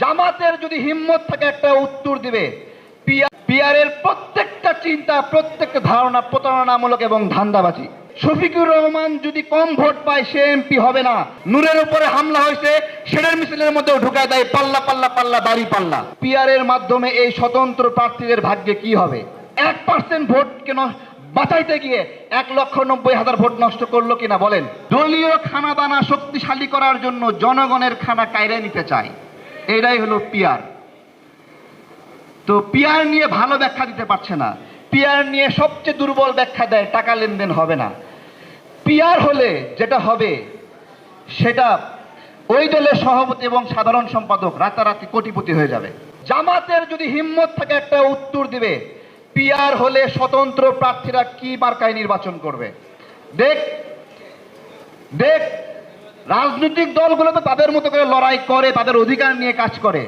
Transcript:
জামাতের যদি হিম্মত থাকে একটা উত্তর দিবে। পিয়ারের প্রত্যেকটা চিন্তা, প্রত্যেকটা ধারণা প্রতারণামূলক এবং ধান্দাবাজি। শফিকুর রহমান যদি কম ভোট পায়, সে এমপি হবে না। নূরের উপরে হামলা হয়েছে সেটার মিছিলের মধ্যেও ঢুকায় দেয় পাল্লা পাল্লা পাল্লা দাড়ি পাল্লা। পিয়ারের মাধ্যমে এই স্বতন্ত্র প্রার্থীদের ভাগ্যে কি হবে? এক পার্সেন্ট ভোট কেন বাঁচাইতে গিয়ে এক লক্ষ নব্বই হাজার ভোট নষ্ট করল কিনা বলেন? দলীয় খানা দানা শক্তিশালী করার জন্য জনগণের খানা কায়রে নিতে চায়। এটাই হলো পিয়ার। তো পিয়ার নিয়ে ভালো ব্যাখ্যা দিতে পারছে না। পিয়ার নিয়ে সবচেয়ে দুর্বল ব্যাখ্যা দেয়, টাকা লেনদেন হবে না। পিয়ার হলে যেটা হবে, সেটা ওই দলের সভাপতি এবং সাধারণ সম্পাদক রাতারাতি কোটিপতি হয়ে যাবে। জামাতের যদি হিম্মত থাকে একটা উত্তর দিবে, পিয়ার হলে স্বতন্ত্র প্রার্থীরা কি মার্কায় নির্বাচন করবে? দেখ দেখ রাজনৈতিক দলগুলো তো তাদের মতো করে লড়াই করে তাদের অধিকার নিয়ে কাজ করে।